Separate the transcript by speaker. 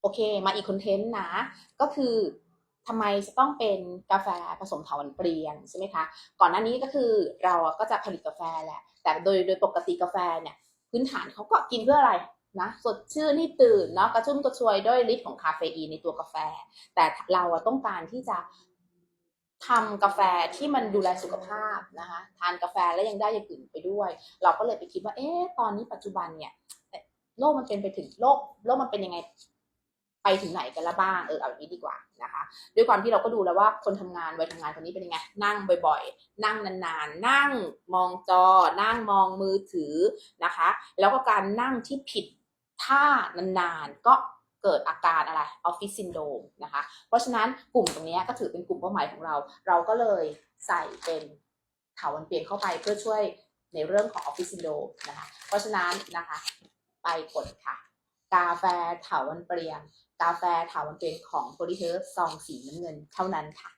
Speaker 1: โอเค มาอีกคอนเทนต์นะ ก็คือทำไมจะต้องเป็นกาแฟผสมเถาวัลย์เปลี่ยงใช่ไหมคะ ก่อนหน้านี้ก็คือเราก็จะผลิตกาแฟแหละ แต่โดยโดยปกติกาแฟเนี่ยพื้นฐานเขาก็กินเพื่ออะไรนะสดชื่นให้ตื่นเนาะกระชุ่มกระชวยด้วยฤทธิ์ของคาเฟอีนในตัวกาแฟ แต่เราต้องการที่จะทำกาแฟที่มันดูแลสุขภาพนะคะทานกาแฟแล้วยังได้อย่างอื่นไปด้วย เราก็เลยไปคิดว่าเอ๊ะตอนนี้ปัจจุบันเนี่ยโลกมันเป็นไปถึงโลกโลกมันเป็นยังไง ไปถึงไหนกันละบ้างเออเอาอย่างนี้ดีกว่านะคะ ด้วยความที่เราก็ดูแล้วว่าคนทำงานวัยทำงานคนนี้เป็นยังไงนั่งบ่อยๆ นั่งนานๆ นั่งมองจอ นั่งมองมือถือนะคะ แล้วก็การนั่งที่ผิดท่านานๆก็เกิดอาการอะไรออฟฟิศซินโดมนะคะ เพราะฉะนั้นกลุ่มตรงนี้ก็ถือเป็นกลุ่มเป้าหมายของเรา เราก็เลยใส่เป็นถาวันเปลี่ยนเข้าไปเพื่อช่วยในเรื่องของออฟฟิศซินโดมนะคะ เพราะฉะนั้นนะคะไปกดค่ะ กาแฟเถาวันเปลี่ยน กาแฟเถาวันเปลี่ยนของโพลิเทอร์ซองสีน้ำเงินเท่านั้นค่ะ